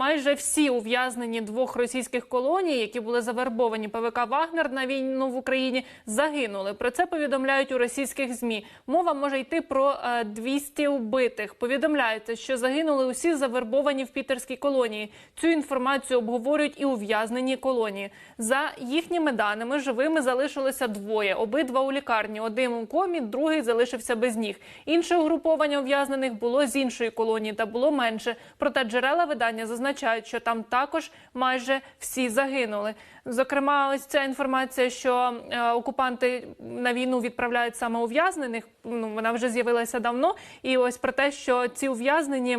Майже всі ув'язнені двох російських колоній, які були завербовані ПВК Вагнер на війну в Україні, загинули. Про це повідомляють у російських змі. Мова може йти про е, 200 убитих. Повідомляється, що загинули усі завербовані в пітерській колонії. Цю інформацію обговорюють і ув'язнені колонії. За їхніми даними, живими залишилося двоє. Обидва у лікарні. Один у комі, другий залишився без ніг. Інше угруповання ув'язнених було з іншої колонії та було менше. Проте джерела видання зазначають, що там також майже всі загинули. Зокрема, ось ця інформація, що е, окупанти на війну відправляють саме ув'язнених. Ну вона вже з'явилася давно. І ось про те, що ці ув'язнені.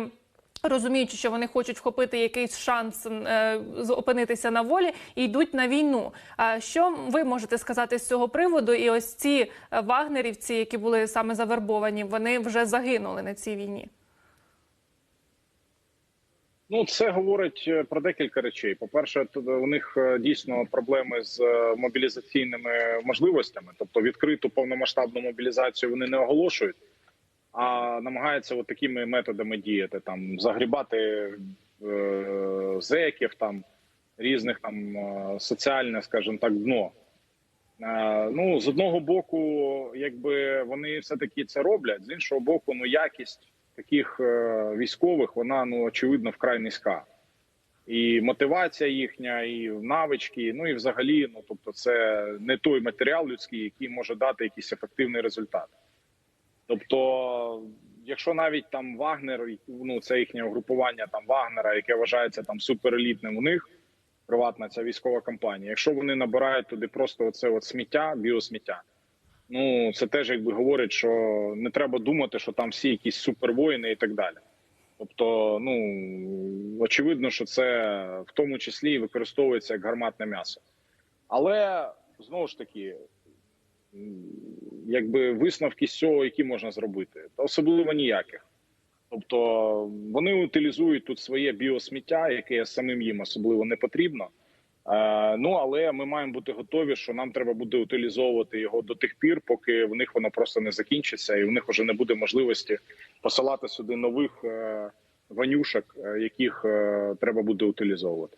Розуміючи, що вони хочуть вхопити якийсь шанс е, опинитися на волі і йдуть на війну. А що ви можете сказати з цього приводу? І ось ці е, вагнерівці, які були саме завербовані, вони вже загинули на цій війні. Ну, це говорить е, про декілька речей. По-перше, у них е, дійсно проблеми з е, мобілізаційними можливостями, тобто відкриту повномасштабну мобілізацію вони не оголошують, а намагаються от такими методами діяти: там загрібати е, зеків, там різних там соціальне, скажімо так, дно. Ну, з одного боку, якби вони все таки це роблять, з іншого боку, ну якість таких е, військових вона ну очевидно вкрай низька. І мотивація їхня, і навички, ну і взагалі, ну тобто, це не той матеріал людський, який може дати якийсь ефективний результат. Тобто, якщо навіть там Вагнер, ну це їхнє угрупування там Вагнера, яке вважається там суперелітним у них, приватна ця військова компанія. Якщо вони набирають туди просто оце от сміття, біосміття, ну це теж якби говорить, що не треба думати, що там всі якісь супервоїни і так далі. Тобто, ну очевидно, що це в тому числі використовується як гарматне м'ясо. Але знову ж таки, якби висновки з цього, які можна зробити, особливо ніяких. Тобто вони утилізують тут своє біосміття, яке самим їм особливо не потрібно. Е, ну але ми маємо бути готові, що нам треба буде утилізовувати його до тих пір, поки в них воно просто не закінчиться, і в них вже не буде можливості посилати сюди нових е, ванюшок, е, яких треба буде утилізовувати.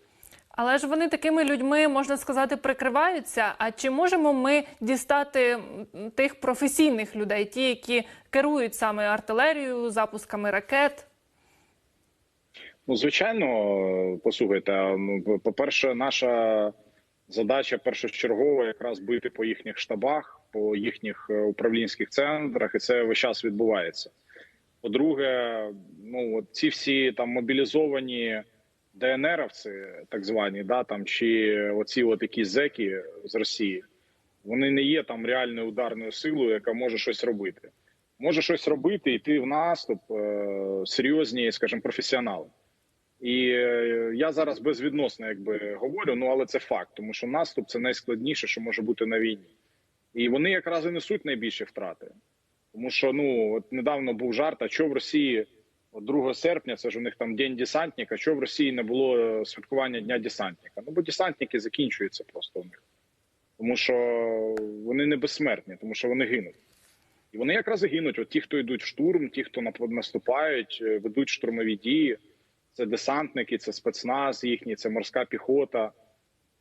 Але ж вони такими людьми можна сказати прикриваються. А чи можемо ми дістати тих професійних людей, ті, які керують саме артилерією, запусками ракет? Ну, звичайно, послухайте. Ну, по-перше, наша задача першочергова якраз бити по їхніх штабах, по їхніх е, управлінських центрах, і це весь час відбувається. По-друге, ну от ці всі там мобілізовані ДНРовці, так звані, да там чи оці от якісь зеки з Росії, вони не є там реальною ударною силою, яка може щось робити. Може щось робити, йти в наступ е, серйозні, скажімо, професіонали. І е, я зараз безвідносно якби говорю, ну але це факт, тому що наступ це найскладніше, що може бути на війні, і вони якраз і несуть найбільші втрати. Тому що ну от недавно був жарт, а що в Росії от 2 серпня, це ж у них там день десантника, що в Росії не було е, святкування Дня десантника. Ну бо десантники закінчуються просто у них, тому що вони не безсмертні, тому що вони гинуть. І вони якраз і гинуть. От ті, хто йдуть в штурм, ті, хто наступають, е, ведуть штурмові дії. Це десантники, це спецназ їхній, це морська піхота.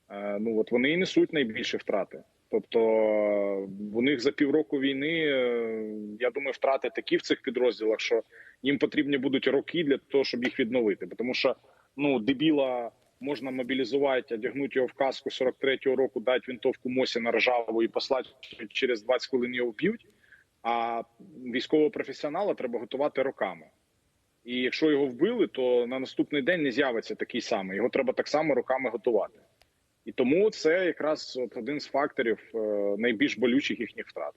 Е, Ну от вони і несуть найбільші втрати. Тобто у них за півроку війни, е, я думаю, втрати такі в цих підрозділах, що їм потрібні будуть роки для того, щоб їх відновити. Тому що ну дебіла можна мобілізувати, одягнути його в каску 43-го року, дати винтовку Мосіна ржаву і послати через 20 хвилин його вб'ють. А військового професіонала треба готувати роками. І якщо його вбили, то на наступний день не з'явиться такий самий. Його треба так само руками готувати. І тому це якраз один з факторів е, найбільш болючих їхніх втрат.